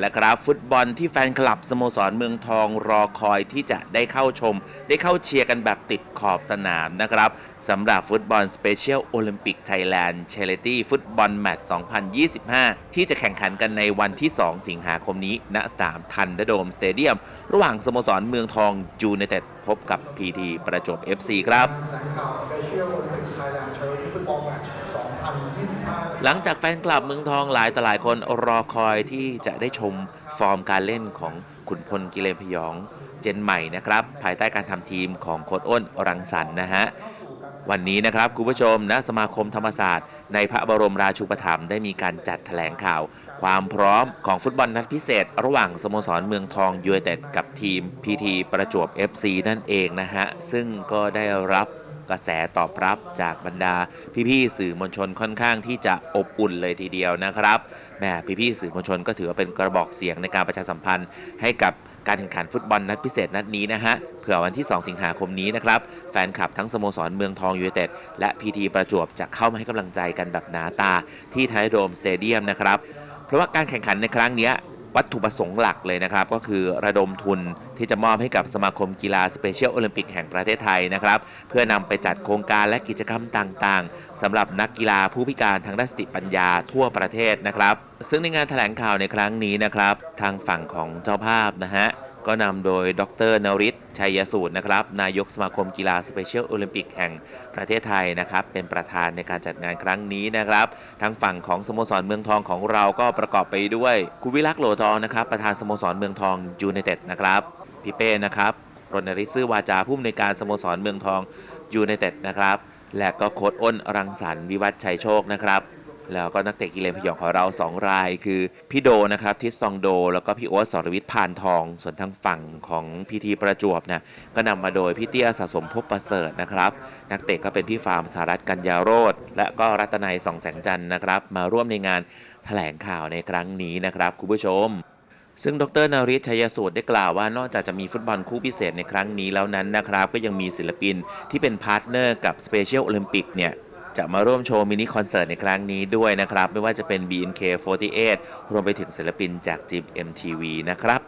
แล้วครับ ฟุตบอลที่แฟนคลับสโมสรเมืองทองรอคอยที่จะได้เข้าชม ได้เข้าเชียร์กันแบบติดขอบสนามนะครับสำหรับฟุตบอลสเปเชียลโอลิมปิกไทยแลนด์เชลตี้ฟุตบอลแมตช์2025 ที่จะแข่งขันกันในวันที่ 2 สิงหาคมนี้ ณสนามทันเดโดมสเตเดียม ระหว่างสโมสรเมืองทองยูไนเต็ดพบกับพีทีประจวบ FC ครับ แถลงข่าว Special Olympic Thailand Charity Football Match 2025 หลังจากแฟนคลับเมืองทองหลายต่อหลายคนรอคอยที่จะได้ชมฟอร์มการเล่นของขุนพลกิเลนพยองเจนใหม่นะครับ ภายใต้การทำทีมของโค้ดอ้นรังสรรค์นะฮะวันนี้นะครับคุณผู้ชมณสมาคมธรรมศาสตร์ ในพระบรมราชูปถัมภ์ได้มีการจัดแถลงข่าว ความพร้อมของฟุตบอลนัดพิเศษ ระหว่างสโมสรเมืองทองยูไนเต็ดกับทีม PT ประจวบ FC นั่นเองนะฮะซึ่งก็ได้รับ กระแสตอบรับจากบรรดาพี่ๆสื่อมวลชนค่อนข้างที่จะอบอุ่นเลยทีเดียวนะครับแหม่พี่ๆสื่อมวลชนก็ถือว่าเป็นกระบอกเสียงในการประชาสัมพันธ์ให้กับการแข่งขันฟุตบอลนัดพิเศษนัดนี้นะฮะเผื่อวันที่ 2 สิงหาคมนี้นะครับ แฟนคลับทั้งสโมสรเมืองทองยูไนเต็ดและพีทีประจวบจะเข้ามาให้กำลังใจกันแบบหนาตาที่ไทยโดมสเตเดียมนะครับ เพราะว่าการแข่งขันในครั้งนี้ วัตถุประสงค์หลักเลยนะครับ ก็คือระดมทุนที่จะมอบให้กับสมาคมกีฬาสเปเชียลโอลิมปิกแห่งประเทศไทยนะครับ เพื่อนำไปจัดโครงการและกิจกรรมต่างๆสำหรับนักกีฬาผู้พิการทางด้านสติปัญญาทั่วประเทศนะครับ ซึ่งในงานแถลงข่าวในครั้งนี้นะครับ ทางฝั่งของเจ้าภาพนะฮะ ก็นำโดยดรนริศชัยสูตรนะครับ นายกสมาคมกีฬาสเปเชียลโอลิมปิกแห่งประเทศไทยนะครับ เป็นประธานในการจัดงานครั้งนี้นะครับ ทางฝั่งของสโมสรเมืองทองของเราก็ประกอบไปด้วยคุณวิลักษ์โหลทองนะครับ ประธานสโมสรเมืองทองยูไนเต็ดนะครับพี่เป้นะครับรณฤทธิ์ซื่อวาจาผู้อำนวยการสโมสรเมืองทองยูไนเต็ดนะครับ และก็โค้ดอ้นรังสรรค์วิวัฒชัยโชคนะครับ แล้วก็นักเตะกีฬาพยองของเรา 2 ราย คือพี่โดนะครับทิสตองโด แล้วก็พี่โอ๊ตสรวิทย์พานทอง ส่วนทางฝั่งของพีทีประจวบเนี่ยก็นำมาโดยพี่เตี้ยสะสมภพประเสริฐนะครับนักเตะก็เป็นพี่ฟาร์มสารัตกัญญาโรธและก็รัตนัยสองแสงจันทร์นะครับ มาร่วมในงานแถลงข่าวในครั้งนี้นะครับคุณผู้ชมซึ่งดรนาริศชัยสูตรได้กล่าวว่านอกจากจะมีฟุตบอลคู่พิเศษในครั้งนี้แล้วนั้นนะครับ ก็ยังมีศิลปินที่เป็นพาร์ทเนอร์กับ Special Olympic เนี่ย จะมาร่วมโชว์มินิคอนเสิร์ตในครั้งนี้ด้วยนะครับ ไม่ว่าจะเป็น BNK48 รวมไปถึงศิลปินจากจิม MTV นะครับ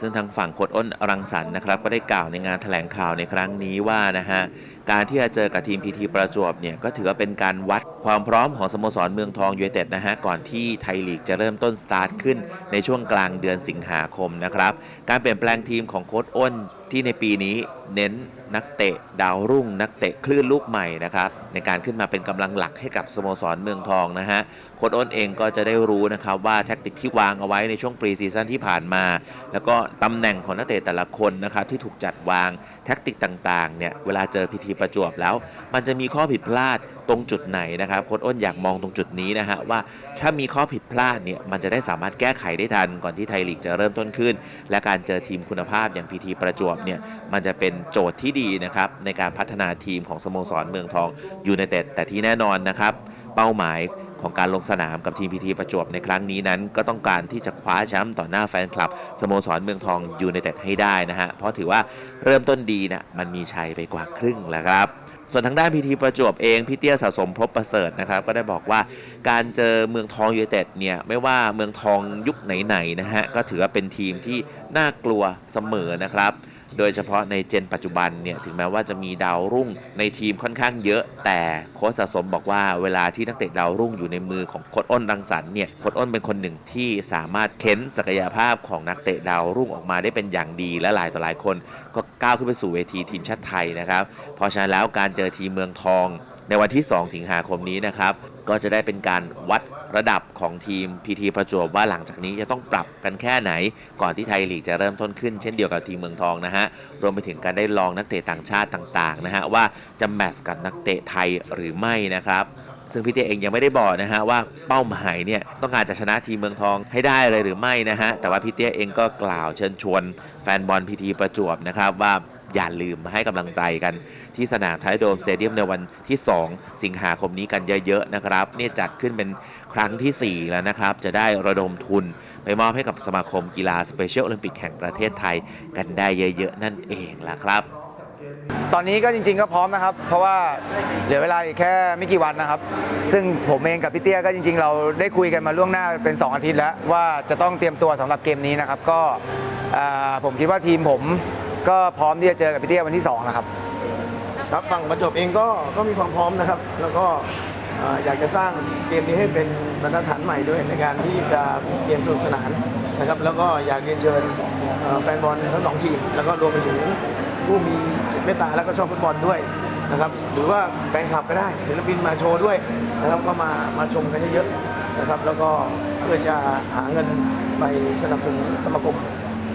ซึ่งทางฝั่งโคดอ้นรังสรรค์นะครับ ก็ได้กล่าวในงานแถลงข่าวในครั้งนี้ว่านะฮะการที่จะเจอกับทีมพีทีประจวบเนี่ยก็ถือว่าเป็นการวัดความพร้อมของสโมสรเมืองทองยูไนเต็ดนะฮะก่อนที่ไทยลีกจะเริ่มต้นสตาร์ทขึ้นในช่วงกลางเดือนสิงหาคมนะครับ การเปลี่ยนแปลงทีมของโค้ดอ้นที่ในปีนี้เน้น นักเตะดาวรุ่ง นักเตะคลื่นลูกใหม่นะครับในการขึ้นมาเป็นกำลังหลักให้กับสโมสรเมืองทองนะฮะโค้ดอ้นเองก็จะได้รู้นะครับว่าแท็กติกที่วางเอาไว้ในช่วงปรีซีซั่นที่ผ่านมา แล้วก็ตำแหน่งของนักเตะแต่ละคนนะครับที่ถูกจัดวางแท็กติกต่างๆเนี่ยเวลาเจอพีทีประจวบแล้ว มันจะมีข้อผิดพลาดตรงจุดไหนนะครับโค้ดอ้นอยากมองตรงจุดนี้นะฮะว่าถ้ามีข้อผิดพลาดเนี่ยมันจะได้สามารถแก้ไขได้ทันก่อนที่ไทยลีกจะเริ่มต้นขึ้น และการเจอทีมคุณภาพอย่างพีทีประจวบเนี่ยมันจะเป็นโจทย์ที่ดีนะครับในการพัฒนาทีมของสโมสรเมืองทองยูไนเต็ดแต่ที่แน่นอนนะครับ เป้าหมายของการลงสนามกับทีมพีทีประจวบในครั้งนี้นั้น ก็ต้องการที่จะคว้าแชมป์ต่อหน้าแฟนคลับสโมสรเมืองทองยูไนเต็ดให้ได้นะฮะเพราะถือว่าเริ่มต้นดีนะมันมีชัยไปกว่าครึ่งแล้วครับส่วนทางด้านพีทีประจวบเองพี่เตี้ยสะสมภพประเสริฐนะครับ ก็ได้บอกว่าการเจอเมืองทองยูไนเต็ดเนี่ยไม่ว่าเมืองทองยุคไหนๆนะฮะก็ถือว่าเป็นทีมที่น่ากลัวเสมอนะครับ โดยเฉพาะในเจนปัจจุบันเนี่ยถึงแม้ว่าจะมีดาวรุ่งในทีมค่อนข้างเยอะ แต่โค้ชสะสมบอกว่าเวลาที่นักเตะดาวรุ่งอยู่ในมือของโค้ชอ้นรังสรรค์เนี่ยโค้ชอ้นเป็นคนหนึ่งที่สามารถเค้นศักยภาพของนักเตะดาวรุ่งออกมาได้เป็นอย่างดีและหลายต่อหลายคน ก็ก้าวขึ้นไปสู่เวทีทีมชาติไทยนะครับเพราะฉะนั้นแล้วการเจอทีมเมืองทอง ในวันที่ 2 สิงหาคมนี้นะครับก็จะได้เป็นการวัด ระดับของทีมพีทีประจวบว่าหลังจากนี้จะต้องปรับกันแค่ไหน ก่อนที่ไทยลีกจะเริ่มต้นขึ้นเช่นเดียวกับทีมเมืองทองนะฮะรวมไปถึงการได้ลองนักเตะต่างชาติต่างๆนะฮะว่าจะแมทช์กับนักเตะไทยหรือไม่นะครับซึ่งพี่เต้เองยังไม่ได้บอกนะฮะว่าเป้าหมายเนี่ยต้องการจะชนะทีมเมืองทองให้ได้เลยหรือไม่นะฮะแต่ว่าพี่เต้เองก็กล่าวเชิญชวนแฟนบอลพีทีประจวบนะครับว่า อย่าลืมมาให้กำลังใจกันที่สนามไทยโดมสเตเดียมในวันที่ 2 สิงหาคมนี้กันเยอะๆนะครับเนี่ยจัดขึ้นเป็นครั้งทีสี่ 4 แล้วนะครับ จะได้ระดมทุน ไปมอบให้กับสมาคมกีฬาสเปเชียลโอลิมปิกแห่งประเทศไทยกันได้เยอะๆ นั่นเองล่ะครับ ตอนนี้ก็จริงๆก็พร้อมนะครับ เพราะว่าเหลือเวลาอีกแค่ไม่กี่วันนะครับ ซึ่งผมเองกับพี่เตี้ยก็จริง ๆ เราได้คุยกันมาล่วงหน้าเป็น 2 อาทิตย์แล้วว่าจะต้องเตรียมตัวสำหรับเกมนี้นะครับ ก็อ่าผมคิดว่าทีมผม ก็พร้อมที่จะเจอกับพี่เตี้ยวันที่2นะครับ ครับฝั่งประจวบเองก็ก็มีความพร้อมนะครับ แล้วก็เอ่ออยากจะสร้างเกมนี้ให้เป็นมาตรฐานใหม่ด้วยในการที่จะมีเกมสนุกสนานนะครับ แล้วก็อยากเรียนเชิญเอ่อแฟนบอลทั้งสองทีม แล้วก็รวมไปถึงผู้มีจิตเมตตาแล้วก็ชอบฟุตบอลด้วยนะครับ หรือว่าแฟนคลับก็ได้ศิลปินมาโชว์ด้วยนะครับก็มามาชมกันเยอะๆนะครับ แล้วก็เพื่อจะหาเงินไปสนับสนุนสมาคม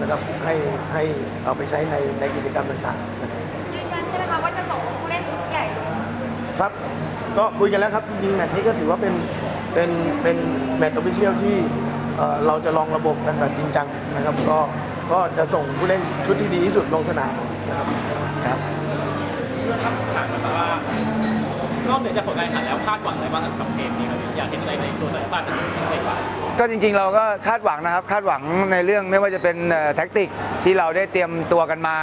นะครับให้ให้เอาไปใช้ในในกิจกรรมต่างๆนะครับยืนยันใช่ไหมคะว่าจะส่งผู้เล่นชุดใหญ่ครับก็คุยกันแล้วครับจริงๆแมตช์นี้ก็ถือว่าเป็นเป็นเป็นแมตช์ออฟฟิเชียลที่เอ่อเราจะลองระบบกันแบบจริงจังนะครับ ก็ก็จะส่งผู้เล่นชุดที่ดีที่สุดลงสนามนะครับ นอกเหนือจากผลการแข่งขันแล้วคาดหวังอะไรบ้างกับเกมนี้ครับอยากเห็นอะไรในตัวแต่ละบ้านในฝ่ายก็จริงๆเราก็คาดหวังนะครับคาดหวังในเรื่องไม่ว่าจะเป็นแท็กติกที่เราได้เตรียมตัวกันมา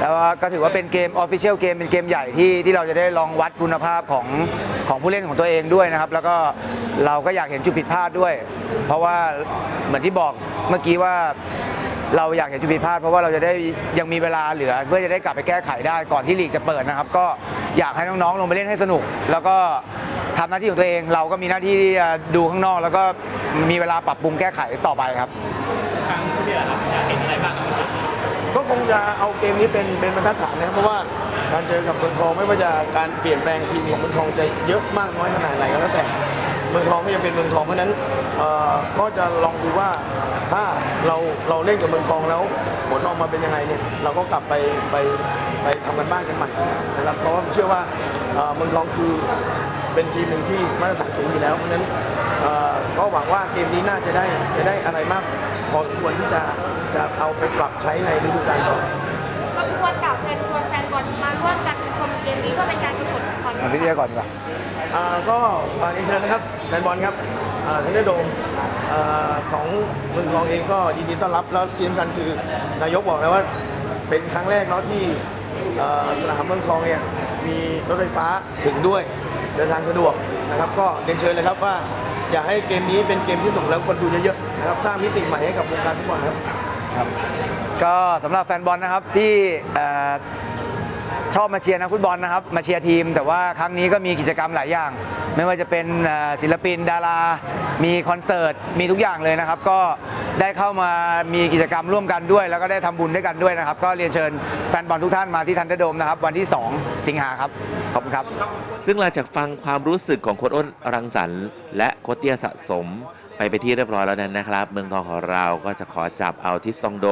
แล้วก็ถือว่าเป็นเกมออฟฟิเชียลเกมเป็นเกมใหญ่ที่ที่เราจะได้ลองวัดคุณภาพของของผู้เล่นของตัวเองด้วยนะครับ แล้วก็เราก็อยากเห็นจุดผิดพลาดด้วย เพราะว่าเหมือนที่บอกเมื่อกี้ว่าเราอยากเห็นจุดผิดพลาดเพราะว่าเราจะได้ยังมีเวลาเหลือ เพื่อจะได้กลับไปแก้ไขได้ก่อนที่ลีกจะเปิดนะครับ ก็ อยากให้น้องๆ ลงไปเล่นให้สนุก แล้วก็ทำหน้าที่ของตัวเอง เราก็มีหน้าที่ที่จะดูข้างนอก แล้วก็มีเวลาปรับปรุงแก้ไขต่อไปครับครั้งที่แล้วครับอยากเห็นอะไรบ้างกับเกมนี้ก็คงจะเอาเกมนี้เป็นเป็นบรรทัดฐานนะครับเพราะว่าการเจอกับเมืองทองไม่ว่าจะการเปลี่ยนแปลงทีมของเมืองทองจะเยอะมากน้อยขนาดไหนก็แล้วแต่ เมืองทองก็ยังเป็นเมืองทองเพราะฉะนั้นก็จะลองดูว่าถ้าเราเราเล่นกับเมืองทองแล้วผลออกมาเป็นยังไงเนี่ยเราก็กลับไปไปไปทำกันบ้านกันใหม่นะครับเพราะว่าผมเชื่อว่าเมืองทองคือเป็นทีมหนึ่งที่มาตรฐานสูงอยู่แล้วเพราะฉะนั้นก็หวังว่าเกมนี้น่าจะได้จะได้อะไรมากพอควรที่จะจะเอาไปปรับใช้ในฤดูกาลต่อก็ควรกล่าวเชิญชวนแฟนบอลมาร่วมกัน พี่เตี้ยก่อนดีกว่าอ่าก็ฝากเรียนเชิญนะครับแฟนบอลครับอ่าเทนเนอร์โดมอ่าของเมืองทองเองก็ยินดีต้อนรับแล้วที่สำคัญคือนายกบอกแล้วว่าเป็นครั้งแรกเนาะที่อ่าสนามเมืองทองเนี่ยมีรถไฟฟ้าถึงด้วยเดินทางสะดวกนะครับ ก็เรียนเชิญเลยครับว่าอยากให้เกมนี้เป็นเกมที่สนุกแล้วคนดูเยอะๆนะครับสร้างมิติใหม่ให้กับวงการฟุตบอลครับ ก็สำหรับแฟนบอลนะครับที่เอ่อ ชอบมาเชียร์นักฟุตบอลนะครับ มาเชียร์ทีม แต่ว่าครั้งนี้ก็มีกิจกรรมหลายอย่าง ไม่ว่าจะเป็นศิลปินดารา มีคอนเสิร์ต มีทุกอย่างเลยนะครับ ก็ได้เข้ามามีกิจกรรมร่วมกันด้วย แล้วก็ได้ทำบุญด้วยกันด้วยนะครับ ก็เรียนเชิญแฟนบอลทุกท่านมาที่ทันเดอร์โดมนะครับ วันที่ 2 สิงหาครับ ขอบคุณครับ ซึ่งหลังจากฟังความรู้สึกของโค้ชอ้นรังสรรค์และโค้ชเตี้ยสะสม ไปไปนที่เรียบร้อยแล้วนั้นนะครับ เมืองทองของเราก็จะขอจับเอาทิสซองโด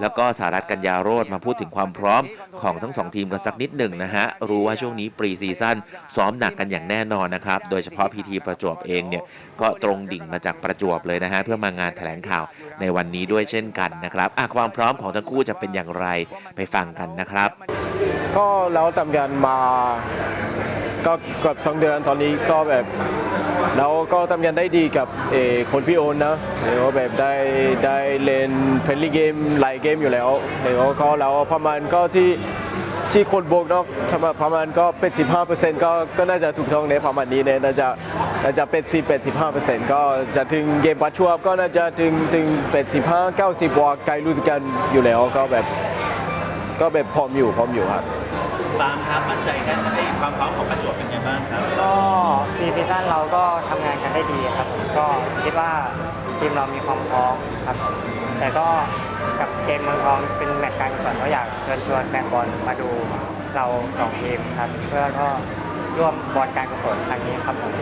แล้วก็สารัตกัญญาโรธมาพูดถึงความพร้อมของทั้งสองทีมกันสักนิดหนึ่งนะฮะ รู้ว่าช่วงนี้ปรีซีซั่นซ้อมหนักกันอย่างแน่นอนนะครับ โดยเฉพาะพีทีประจวบเองเนี่ย ก็ตรงดิ่งมาจากประจวบเลยนะฮะ เพื่อมางานแถลงข่าวในวันนี้ด้วยเช่นกันนะครับอะความพร้อมของทั้งคู่จะเป็นอย่างไรไปฟังกันนะครับ ก็เราทำงานมา ก็เกือบสองเดือนตอนนี้ก็แบบเราก็ทำงานได้ดีกับเอคนพี่โอนนะแล้วก็แบบได้ได้เล่นเฟรนลี่เกมหลายเกมอยู่แล้วแล้วก็เราประมาณก็ที่ที่คนบอกเนาะประมาณประมาณก็เป็น 15เปอร์เซ็นต์ก็ก็น่าจะถูกต้องในประมาณนี้เนี่ยน่าจะน่าจะเป็น10เป็น15เปอร์เซ็นต์ก็จะถึงเกมปัจจุบันก็น่าจะถึงถึงเป็น15 90ว่าใกลรุ่นกันอยู่แล้วก็แบบก็แบบพร้อมอยู่พร้อมอยู่ครับ ฟาร์มครับมั่นใจแค่ไหนความพร้อมของประจวบเป็นไงบ้างครับก็ปีซีซั่นเราก็ทำงานกันได้ดีครับก็คิดว่าทีมเรามีความพร้อมครับแต่ก็กับเกมเมืองทองเป็นแมตช์การกุศลก็อยากเชิญชวนแฟนบอลมาดูเราสองทีมครับเพื่อก็ร่วมบอลการกุศลครั้งนี้ครับผม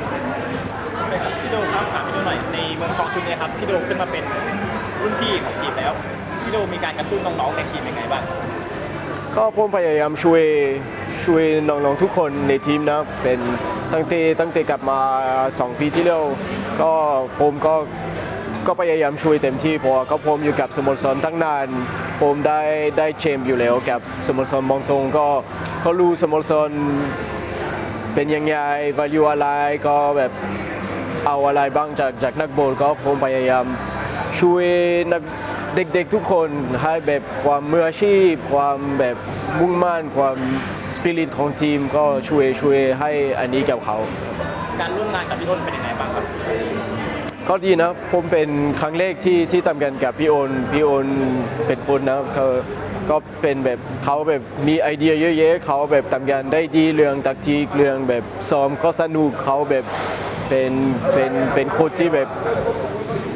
พี่โดครับถามพี่โดหน่อยในเมืองทองชุดนี้ครับพี่โดขึ้นมาเป็นรุ่นพี่ของทีมแล้วพี่โดมีการกระตุ้นน้องๆในทีมยังไงบ้าง ก็ผมพยายามช่วยช่วยน้องๆทุกคนในทีมนะเป็นตั้งแต่ตั้งแต่กลับมาสองปีที่แล้วก็ผมก็ก็พยายามช่วยเต็มที่เพราะว่าก็ผมอยู่กับสโมสรตั้งนาน ผมได้ได้แชมป์อยู่แล้วกับสโมสรมองตรงก็เขารู้สโมสรเป็นยังไง value อะไรก็แบบเอาอะไรบ้างจากจากนักบอลก็ผมพยายามช่วยนัก เด็กๆทุกคนให้แบบความมืออาชีพ ความแบบมุ่งมั่นความสปิริตของทีมก็ช่วยช่วยให้อันนี้กับเขา การร่วมงานกับพี่อ้นเป็นยังไงบ้างครับก็ดีนะผมเป็นครั้งแรกที่ที่ทำกันกับพี่โอนพี่โอนเป็นคนนะเขาก็เป็นแบบเขาแบบมีไอเดียเยอะแยะเขาแบบทำงานได้ดีเรื่องตักทีเรื่องแบบซ้อมก็สนุกเขาแบบเป็นเป็นเป็นโค้ชที่แบบ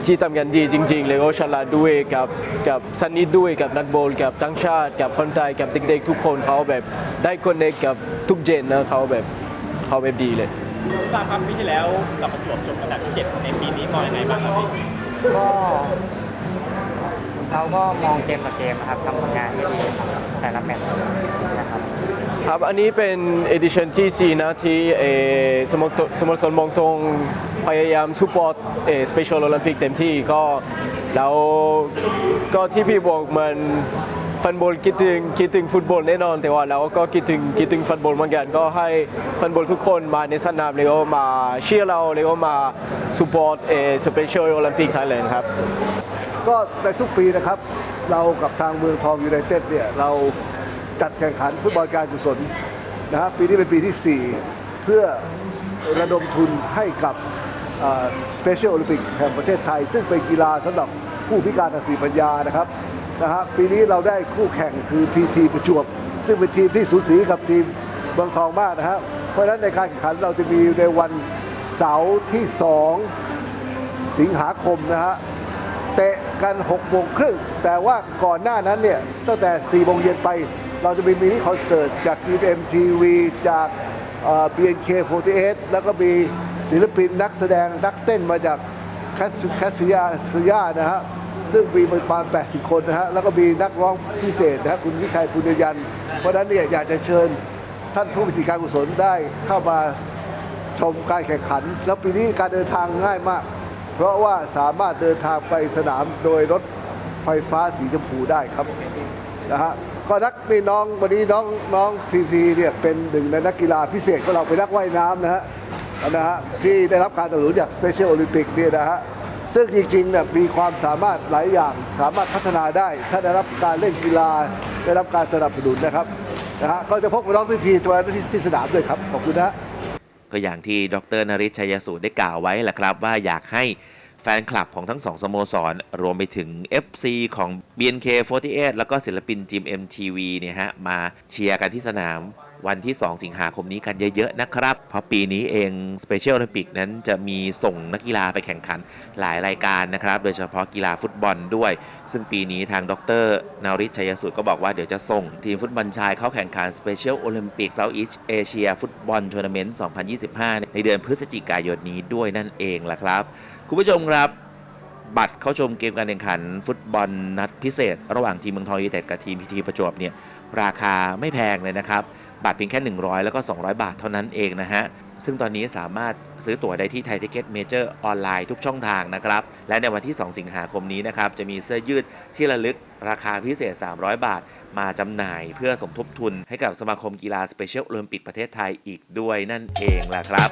ที่ทำงานดีจริงๆ เลยก็ฉลาดด้วยกับกับสนิทด้วยกับนักบอลกับต่างชาติ กับคนไทยกับเด็กๆทุกคนเขาแบบได้คอนเนคกับทุกเจนนะเขาแบบเขาแบบดีเลยทราบครับปีที่แล้วกับประจวบจบอันดับที่7ในปีนี้มองยังไงบ้างครับพี่ก็เราก็มองเกมต่อเกมนะครับทำผลงานให้ดีครับแต่ละแมตช์นะ ครับอันนี้เป็น edition ที่4นะที่เอ่อสโมสรสมมองตรงพยายามซูพอร์ตเอ่อ Special Olympic เต็มที่ก็แล้วก็ที่พี่บอกมันฟันบอลคิดถึงคิดถึงฟุตบอลแน่นอน แต่ว่าเราก็คิดถึงคิดถึงฟันบอลเหมือนกันก็ให้ฟันบอลทุกคนมาในสนามแล้วก็มาเชียร์เราแล้วก็มาซูพอร์ตเอ่อ Special Olympic Thailand ครับ ก็ในทุกปีนะครับ เรากับทางเมืองทองยูไนเต็ดเนี่ยเรา จัดแข่งขันฟุตบอลการกุศลนะฮะปีนี้เป็นปีที่ 4 เพื่อระดมทุนให้กับสเปเชียลโอลิมปิกแห่งประเทศไทย ซึ่งเป็นกีฬาสำหรับผู้พิการทางสติปัญญานะครับนะฮะปีนี้เราได้คู่แข่งคือ PT ประจวบ ซึ่งเป็นทีมที่สูสีกับทีมเมืองทองมากนะฮะเพราะฉะนั้นในการแข่งขันเราจะมีในวันเสาร์ที่ 2 สิงหาคมนะฮะเตะกัน6โมงครึ่งแต่ว่าก่อนหน้านั้นเนี่ยตั้งแต่4โมงเย็นไป เราจะมีมินิคอนเสิร์ตจาก GMTV จาก BNK48 แล้วก็มีศิลปินนักแสดงนักเต้นมาจากแคสแคสซิยาซิยานะฮะซึ่งมีประมาณ 80 คนนะฮะ แล้วก็มีนักร้องพิเศษนะฮะคุณวิชัยปุญญยัน เพราะฉะนั้นเนี่ยอยากจะเชิญท่านผู้บัญชาการกุศลได้เข้ามาชมการแข่งขัน แล้วปีนี้การเดินทางง่ายมาก เพราะว่าสามารถเดินทางไปสนามโดยรถไฟฟ้าสีชมพูได้ครับนะฮะ ก็นักนี่น้องวันนี้น้องน้องพีพีเนี่ยเป็นหนึ่งในนักกีฬาพิเศษของเราเป็นนักว่ายน้ำนะฮะนะฮะที่ได้รับการสนับสนุนจาก Special Olympic เนี่ยนะฮะซึ่งจริงๆเนี่ยมีความสามารถหลายอย่างสามารถพัฒนาได้ ถ้าได้รับการเล่นกีฬาได้รับการสนับสนุนนะครับนะฮะก็จะพบกับน้องพีพีตัวที่ที่สนามด้วยครับขอบคุณนะก็อย่างที่ดรนริศชัยสูตรได้กล่าวไว้แหละครับว่าอยากให้ แฟนคลับของทั้งสองสโมสร รวมไปถึง FC ของ BNK48 แล้วก็ศิลปินจิม MTV เนี่ยฮะ มาเชียร์กันที่สนามวันที่ 2 สิงหาคมนี้กันเยอะๆนะครับ เพราะปีนี้เอง Special Olympic นั้นจะมีส่งนักกีฬาไปแข่งขันหลายรายการนะครับ โดยเฉพาะกีฬาฟุตบอลด้วย ซึ่งปีนี้ทางดรนาริชัยสูตรก็บอกว่าเดี๋ยวจะส่งทีมฟุตบอลชายเข้าแข่งขัน Special Olympic Southeast Asia Football Tournament 2025 ในเดือนพฤศจิกายนนี้ด้วยนั่นเองล่ะครับ คุณผู้ชมครับ บัตรเข้าชมเกมการแข่งขัน ฟุตบอลนัดพิเศษ ระหว่างทีมเมืองทองยูไนเต็ดกับทีมพีทีประจวบเนี่ยราคาไม่แพงเลยนะครับ บัตรเพียงแค่ 100 แล้วก็ 200 บาทเท่านั้นเองนะฮะ ซึ่งตอนนี้สามารถซื้อตั๋วได้ที่ไทยทิเก็ตเมเจอร์ออนไลน์ทุกช่องทางนะครับ และในวันที่ 2 สิงหาคมนี้นะครับ จะมีเสื้อยืดที่ระลึกราคาพิเศษ 300 บาท มาจำหน่ายเพื่อสมทบทุนให้กับสมาคมกีฬาสเปเชียลโอลิมปิกประเทศไทยอีกด้วยนั่นเองล่ะครับ